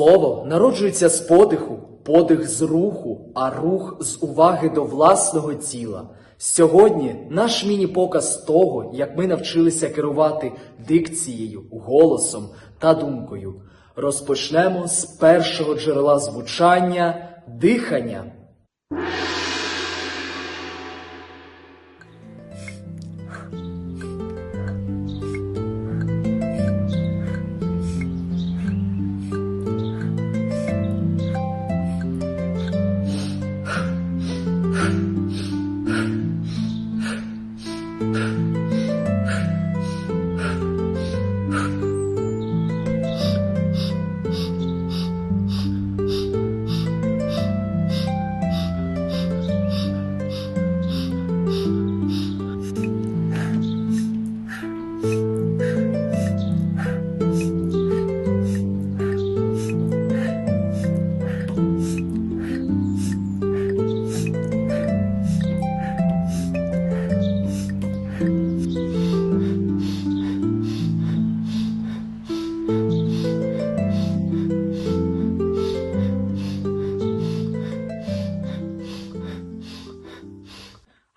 Слово народжується з подиху, подих з руху, а рух з уваги до власного тіла. Сьогодні наш міні-показ того, як ми навчилися керувати дикцією, голосом та думкою. Розпочнемо з першого джерела звучання дихання.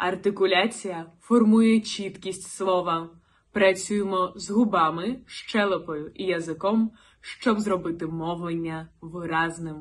Артикуляція формує чіткість слова. Працюємо з губами, щелепою і язиком, щоб зробити мовлення виразним.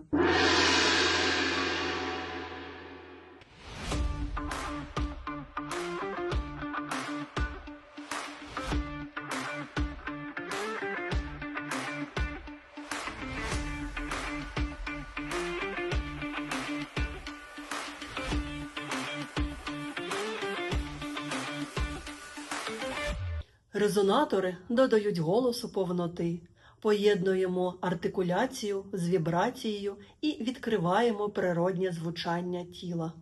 Резонатори додають голосу повноти, поєднуємо артикуляцію з вібрацією і відкриваємо природнє звучання тіла.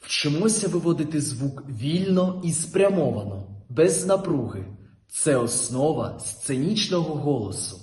Вчимося виводити звук вільно і спрямовано, без напруги. Це основа сценічного голосу.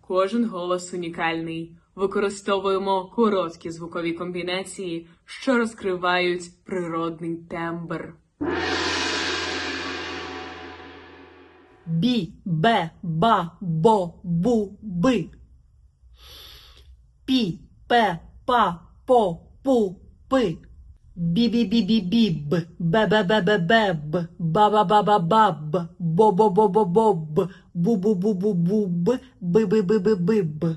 Кожен голос унікальний. Використовуємо короткі звукові комбінації, що розкривають природний тембр. Бі, бе, ба, бо, бу, би. Пі, пе, па, по, пу, пи. Бі-бі-бі-бі-біб, бе-бе-бе-бе-беб, ба-ба-ба-ба-баб, бо-бо-бо-бо-боб, бу-бу-бу-бу-буб, би-би-би-би-биб,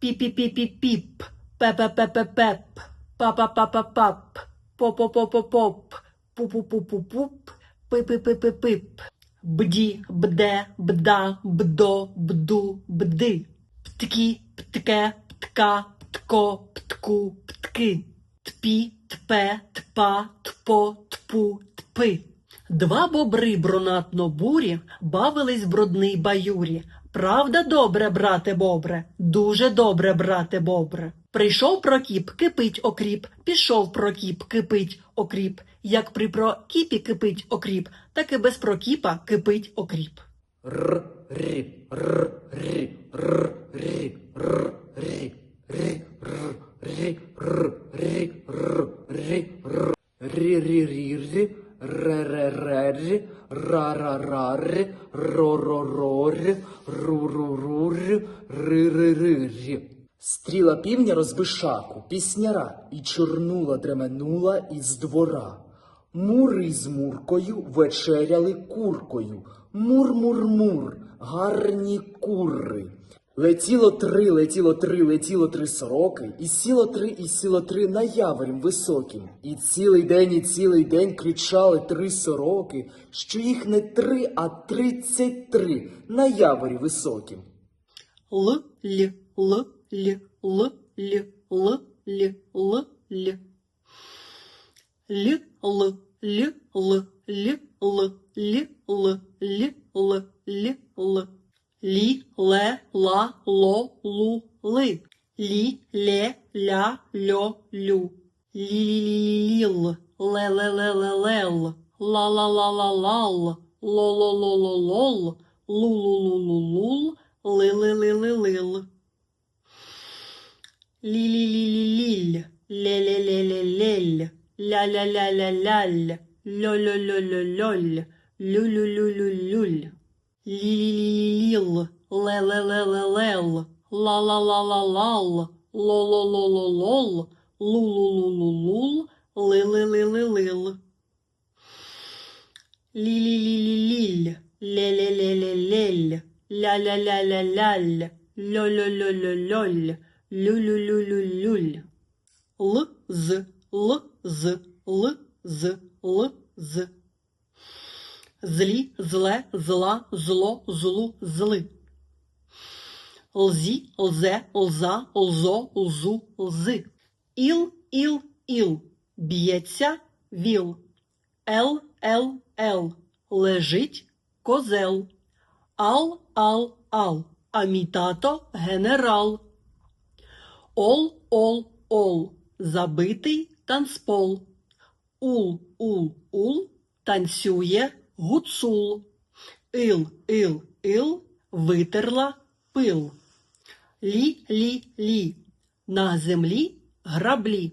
пі-пі-пі-пі-піп, пе-пе-пе-пе-пеп, па-па-па-па-пап, по-по-по-по-поп, пу-пу-пу-пу-пуп, пи-пи-пи-пи-пип, бді, бде, бда, бдо, бду, бди, пткі, птке, птка, птко, птку, птки. Тпі, тпе, тпа, тпо, тпу, тпи. Два бобри брунатно бурі бавились в брудній баюрі. Правда добре, брате бобре, дуже добре, брате бобре. Прийшов Прокіп, кипить окріп, пішов Прокіп, кипить окріп. Як при Прокіпі кипить окріп, так і без Прокіпа кипить окріп. Р, рі, р, рі, р, рі, р, рі, рі, р, Стріла півня розби шаку, пісняра і чорнула дременула із двора. Мури з муркою вечеряли куркою. Мур-мур-мур, гарні кури. Летіло три, летіло три, летіло три сороки, і сіло три, і сіло три на яворім високим. І цілий день, і цілий день кричали три сороки, що їх не три, а тридцять три на яворі високім. л лі л лі л лі л лі л лі лі л лі л лі л лі л лі л лі л Лі, ле, ла, ло, лу, ли. Лі, лє, ля, льо, лю. Лі-лі-лі-ліл. Ле-ле-ле-ле-лел. Ла-ла-ла-ла-лал. Ло-ло-ло-ло-лол. Лу-лу-лу-лу-лул. Ли-ли-ли-ли-лил. Лі-лі-лі-лі-ліль. Ле-ле-ле-ле-лель. Ля-ля-ля-ля-ляль. Льо-льо-льо-льо-льоль. Люлю-люлю-люль. Ліліліл, лелелелелел, ла-ла-ла-ла-лал, ло-ло-ло-ло-лол, лу-лу-лу-лу-лул, лили-ли-ли-лил. Ліліліліліль, ле-ле-ле-ле-лель, ля-ля-ля-ля-ляль, льо-льо-льо-льо-льоль, лю-лю-лю-лю-люль. Л-з, л-з, л-з, л-з. Злі, зле, зла, зло, злу, зли. Лзі, лзе, лза, лзо, лзу, лзи. Іл, іл, іл, б'ється віл. Ел, ел, ел, лежить козел. Ал, ал, ал, а мій тато генерал. Ол, ол, ол, забитий танцпол. Ул, ул, ул, танцює гуцул. Ил, ил, ил, витерла пил. Лі, лі, лі, на землі граблі.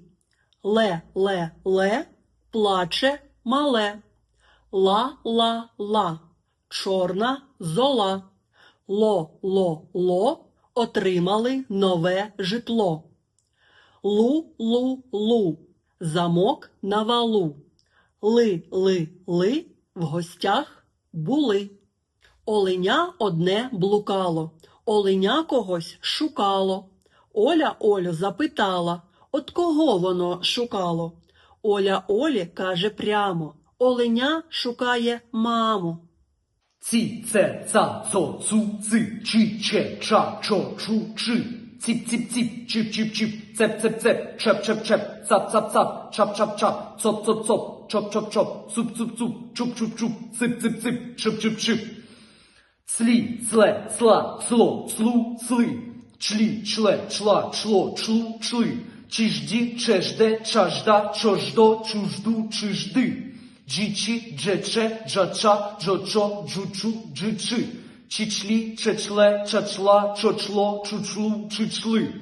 Ле, ле, ле, плаче мале. Ла, ла, ла, чорна зола. Ло, ло, ло, отримали нове житло. Лу, лу, лу, замок на валу. Ли, ли, ли, в гостях були. Оленя одне блукало, оленя когось шукало. Оля Олю запитала, от кого воно шукало. Оля Олі каже прямо, оленя шукає маму. Ці, це, ца, цо, цу, ци, чи, че, ча, чо, чу, чи. Ціп, ціп, ціп, чіп, чіп, чіп, цеп, цеп, цеп, чеп, чеп, чеп, цап, цап, цап, чап, чап, чап, цоп, цоп, цоп, чоп-чоп-чоп, цуп-цуп-цуп, чуп-чуп-чуп, сип-сип-сип, шип-шип-шип. Цлі, цле, цла, цло, цлу, цли, члі, чле, чла, чло, члу, чли, чижді, чежде, чажда, чождо, чужду, чижди, джічі, джече, джача, джочо, джучу, джичи, чічлі, чечле, чачло, чочло, чучлу, чичли.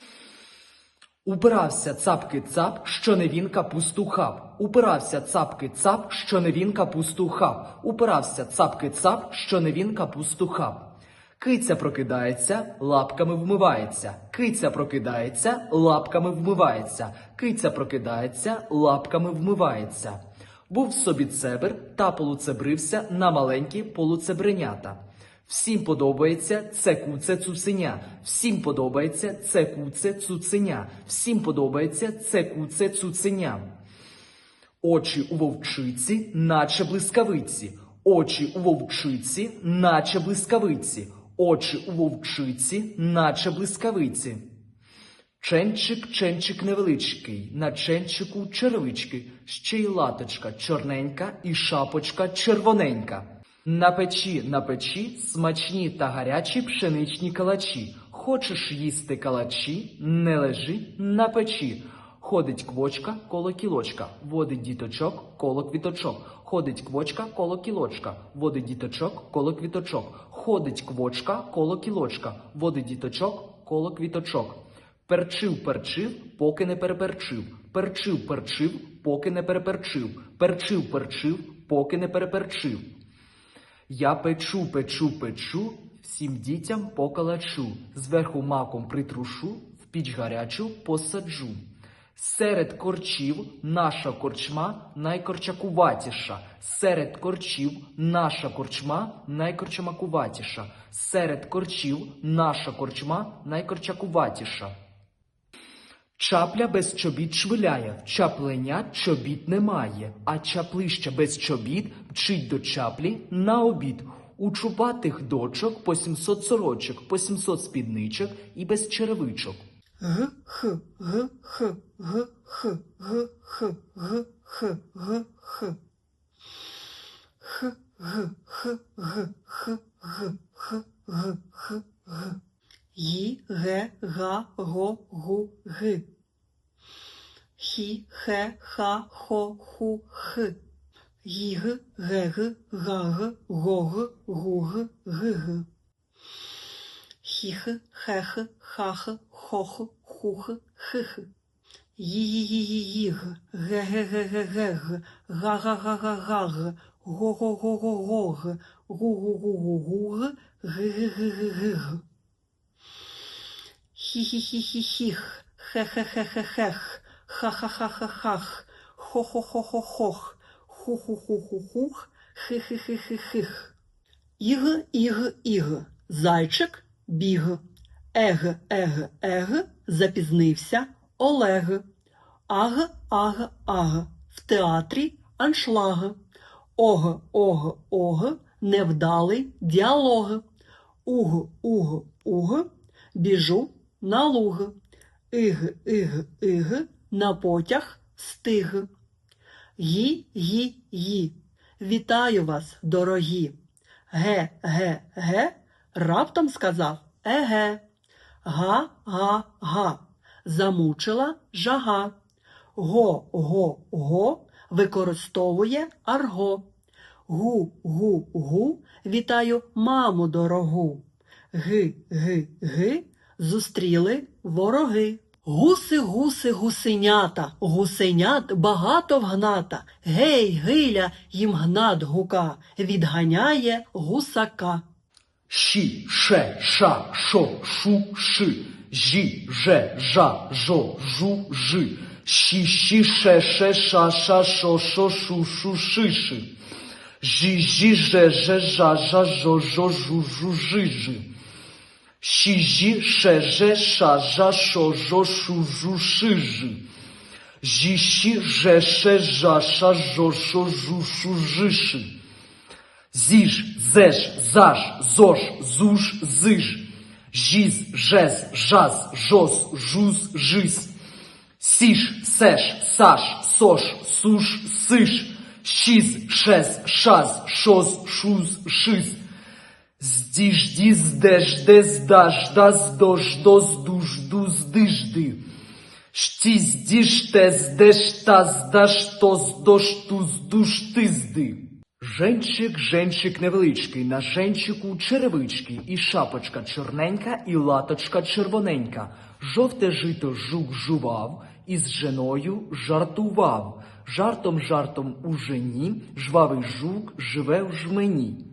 Упирався цапки цап, що не він капусту хап. Упирався цапки цап, що не він капусту хап. Упирався цапки цап, що не він капусту хап. Киця прокидається, лапками вмивається. Киця прокидається, лапками вмивається. Киця прокидається, лапками вмивається. Був собі цебр та полуцебрився на маленькі полуцебренята. Всім подобається це куце цуценя. Всім подобається це куце цуценя. Всім подобається це куце цуценя. Очі у вовчиці, наче блискавиці. Очі у вовчиці, наче блискавиці. Очі у вовчиці, наче блискавиці. Ченчик, ченчик невеличкий, на ченчику черевички, ще й латочка чорненька і шапочка червоненька. На печі, на печі смачні та гарячі пшеничні калачі. Хочеш їсти калачі, не лежи на печі. Ходить квочка коло кілочка, водить діточок коло квіточок. Ходить квочка коло кілочка, водить діточок коло квіточок. Ходить квочка коло кілочка, водить діточок коло квіточок. Перчив, перчив, поки не переперчив. Перчив, перчив, поки не переперчив. Перчив, перчив, поки не переперчив. Я печу, печу, печу, всім дітям по калачу. Зверху маком притрушу, в піч гарячу посаджу. Серед корчів наша корчма найкорчакуватіша. Серед корчів наша корчма найкорчамакуватіша. Серед корчів наша корчма найкорчакуватіша. Чапля без чобіт швиляє, чапленя чобіт немає, а чаплища без чобіт мчить до чаплі на обід. У чубатих дочок по 700 сорочок, по 700 спідничок і без черевичок. Г, х, г, х, г, х, г, х, г, х, г, х. Х, г, х, г, х, г, х, г, х, г. Ї, ге, га, го, гу, ги. Хі, хе, ха, хо, ху, х. Їг, гег, гаг, гог, гуг, гиг. Хіх, хех, хах, хох, хух, хих. Їг, ге-ге-ге-ге-гег, га-га-га-га-гаг, го-го-го-го-гог, гу-гу-гу-гу-гуг, ги-ги-ги-ги-гиг. Хі-хі-хі-хі-хіх, хе-хе-хе-хе-хех, ха-ха-ха-ха-хах, хо-хо-хо-хо-хох, ху-ху-ху-ху-хух, хи-хи-хи-хи-хих. Іг, іг, іг, зайчик біг. Ег, ег, ег, запізнився Олег. Аг, аг, аг, в театрі аншлаг. Ог, ог, ог, невдалий діалог. Уг, уг, уг, біжу на луг. Иг, иг, иг, на потяг стиг. Ї, ї, ї. Вітаю вас, дорогі. Ге, ге, ге, раптом сказав еге. Га, га, га. Замучила жага. Го, го, го використовує арго. Гу, гу, гу. Вітаю маму дорогу. Ги, ги, ги. Зустріли вороги. Гуси, гуси, гусенята, гусенят багато вгната. Гей, гиля, їм гнат гука, відганяє гусака. Щі, ше, ша, шо, шу, ши. Жі, же, жа, жо, жу, жи. Щі, щі, ше, ше, ша, ша, шо, шо, шу, шу, ши, ши. Жі, жі, же, же, жа, жа, жо, жо, жу, жу, жи, жи. Щі, жі, ше, же, ша, жа, шо, жо, шу, жу, ши, жи. Жі, щі, же, ше, жа, ша, жо, шо, жу, шу, жи, ши. Зіж, зеш, заж, зож, зуж, зиж. Жіз, жез, жаз, жоз, жуз, жиз. Сіш, сеш, саш, сош, суш, сиш. Щіз, шез, шаз, шоз, шуз, шиз. Здіж, діз, деж, дез, даж, даз, дож, доз, дуж, дуз, дижди. Штіз, діж, тез, деш, таз, даш, тоз, дош, туз, душ, тизди. Женчик, женчик невеличкий, на женчику черевички, і шапочка чорненька, і латочка червоненька. Жовте жито жук жував, і з женою жартував. Жартом жартом у жені, жвавий жук живе в жмені.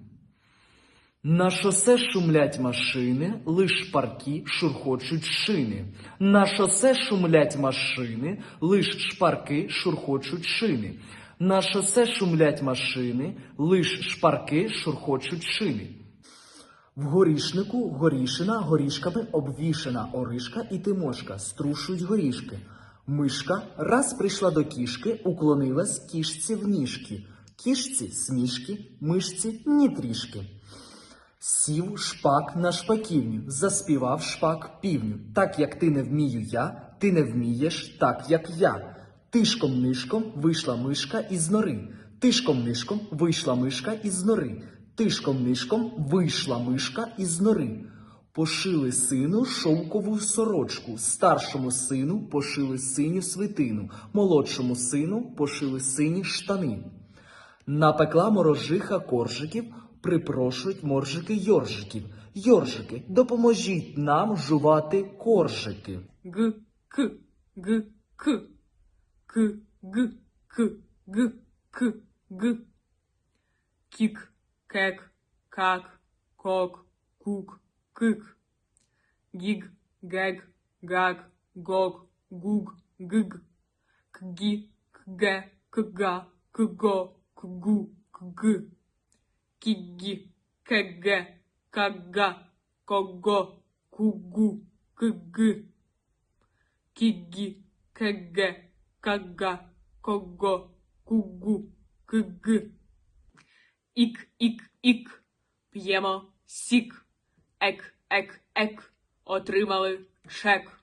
На шосе шумлять машини, лиш шпарки шурхочуть шини. На шосе шумлять машини, лиш шпарки шурхочуть шини. На шосе шумлять машини, лиш шпарки шурхочуть шини. В горішнику горішина горішками обвішана оришка і тимошка струшують горішки. Мишка раз прийшла до кішки, уклонилась кішці в ніжки. Кішці смішки, мишці ні трішки. Сів шпак на шпаківню, заспівав шпак півню. Так як ти не вмію я, ти не вмієш так, як я. Тишком нишком вийшла мишка із нори. Тишком нишком вийшла мишка із нори. Тишком нишком вийшла мишка із нори. Пошили сину шовкову сорочку, старшому сину пошили синю свитину, молодшому сину пошили сині штани. Напекла морожиха коржиків, припрошують моржики йоржиків. Йоржики, допоможіть нам жувати коржики. Г, К, Г, К, К, Г, К, Г, К, Г. Кік, кек, как, кок, кук, кик. Гіг, гег, гак, гок, гуг, гиг. Кгі, кге, кга, кго, кгу, кг. Кігі, кеге, кага, кого, кугу, кг. Киги, кг, кага, кого, кугу, кг. Ік, ік, ік, п'ємо сік, ек, ек, ек, отримали чек.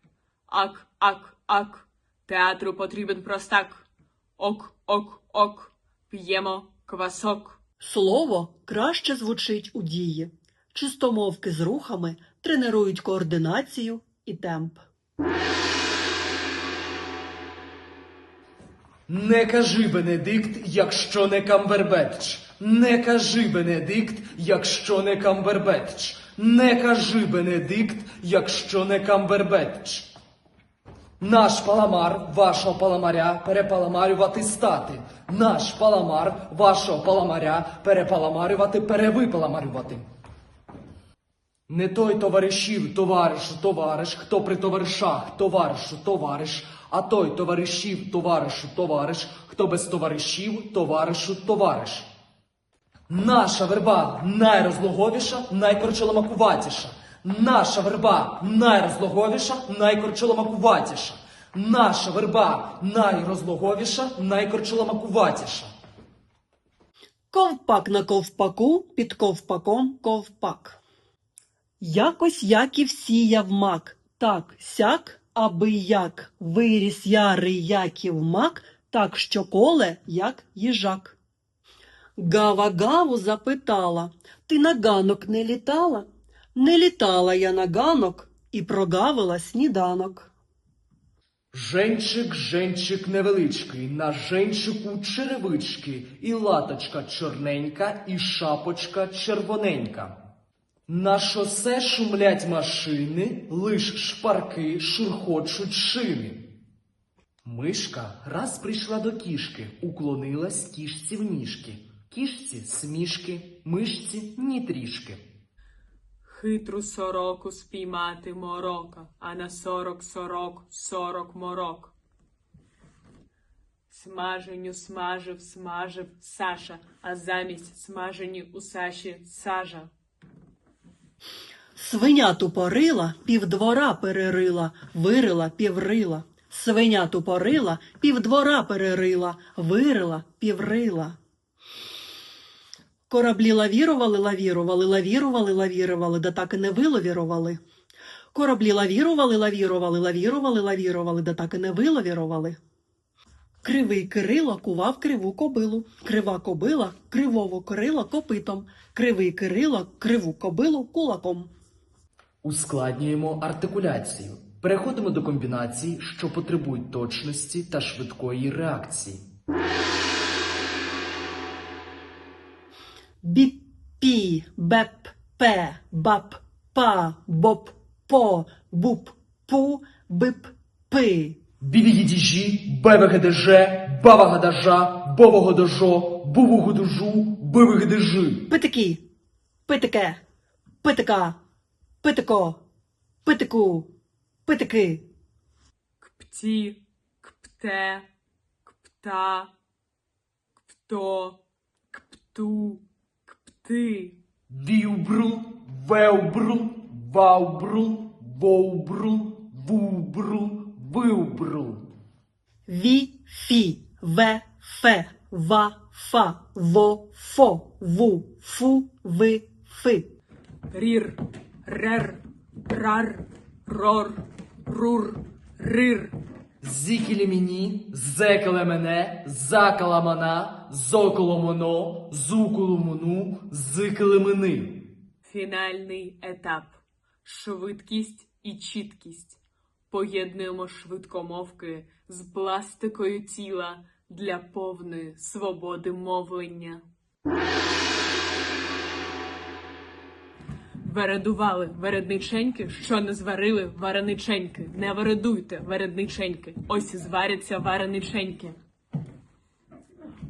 Ак, ак, ак, театру потрібен простак. Ок, ок, ок, п'ємо квасок. Слово краще звучить у дії. Чистомовки з рухами тренують координацію і темп. Не кажи Бенедикт, якщо не Камбербетч. Не кажи Бенедикт, якщо не Камбербетч. Не кажи Бенедикт, якщо не Камбербетч. Наш паламар вашого паламаря перепаламарювати стати. Наш паламар вашого паламаря перепаламарювати, перевипаламарювати. Не той товаришів, товаришу, товариш, хто при товаришах, товаришу, товариш, а той товаришів, товаришу, товариш, хто без товаришів, товаришу, товариш. Наша верба найрозлоговіша, найкорчоломакуватіша. Наша верба найрозлоговіша, найкорчоломакуватіша. Наша верба найрозлоговіша, найкорчоломакуватіша. Ковпак на ковпаку, під ковпаком ковпак. Якось як Яків сіяв мак, так сяк, аби як виріс ярий Яків мак, так що коле, як їжак. Гава Гаву запитала, ти на ганок не літала? Не літала я на ганок і прогавила сніданок. Женчик, женчик невеличкий, на женчику черевички, і латочка чорненька, і шапочка червоненька. На шосе шумлять машини, лиш шпарки шурхочуть шини. Мишка раз прийшла до кішки, уклонилась кішці в ніжки. Кішці смішки, мишці ні трішки. Хитру сороку спіймати морока, а на сорок сорок сорок морок. Смаженю смажив, смажив Саша, а замість смажені у Саші сажа. Свиня тупорила, півдвора перерила, вирила, піврила. Свиня тупорила, півдвора перерила, вирила, піврила. Кораблі лавірували, лавірували, лавірували, лавірували, да так і не виловірували. Кораблі лавірували, лавірували, лавірували, лавірували, да так і не виловірували. Кривий Кирило кував криву кобилу. Крива кобила кривого Кирила копитом. Кривий Кирило криву кобилу кулаком. Ускладнюємо артикуляцію. Переходимо до комбінацій, що потребують точності та швидкої реакції. Біп-пі, беп-пе, бап-па, боп-по, буп-пу, бип-пи. Бібігідіжі, бевегедеже, бавагадажа, бовогодожо, бувугудужу, бивигдежи. Питики, питике, питика, питико, питику, питики. Кпті, кпте, кпта, кпто, кпту, кпти. Віубру, веубру, ваубру, воубру, вубру, виубру. Ві, фі, ве, фе, ва, фа, во, фо, ву, фу, ви, фи. Рір, рер, рар, рор, рур, рир. Зікілі мені, зекале мене, закала мана, зоколо моно, зуколо мону, зикали мини. Фінальний етап. Швидкість і чіткість. Поєднуємо швидкомовки з пластикою тіла для повної свободи мовлення. Вередували вередниченьки, що не зварили варениченьки. Не вередуйте вередниченьки. Ось і зваряться варениченьки.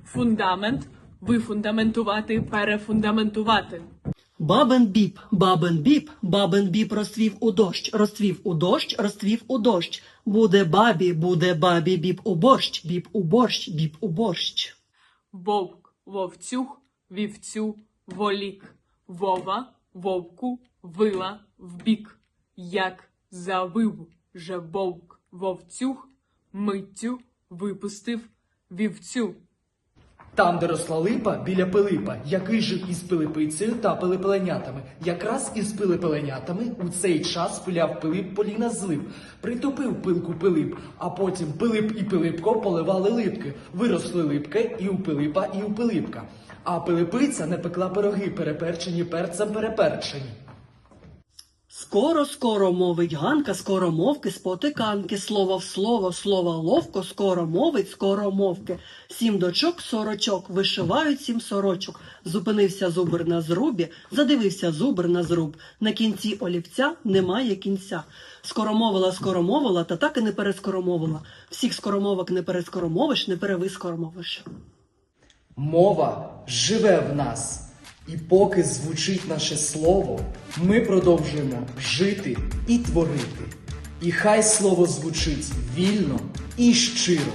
Фундамент вифундаментувати, перефундаментувати. Бабен біп, бабен біп, бабен біп розцвів у дощ, розцвів у дощ, розцвів у дощ. Буде бабі, буде бабі, біп у борщ, біп у борщ, біп у борщ. Вовк, вовцюг, вівцю, волік, вова, вовку, вила, вбік. Як завив же вовк, вовцюг, миттю випустив вівцю. Там, де росла липа, біля Пилипа, який жив із Пилипицею та пилипеленятами. Якраз із пилипеленятами у цей час пиляв Пилип поліна злив. Притопив пилку Пилип, а потім Пилип і Пилипко поливали липки. Виросли липки і у Пилипа, і у Пилипка. А Пилипиця не пекла пироги, переперчені перцем переперчені. Скоро, скоро мовить Ганка, скоро мовки спотиканки, слово в слово, слово ловко, скоро мовить, скоро мовки. Сім дочок, сорочок, вишивають сім сорочок. Зупинився зубр на зрубі, задивився зубр на зруб. На кінці олівця немає кінця. Скоромовила, скоромовила, та так і не перескоромовила. Всіх скоромовок не перескоромовиш, не перевискоромовиш. Мова живе в нас. І поки звучить наше слово, ми продовжуємо жити і творити. І хай слово звучить вільно і щиро.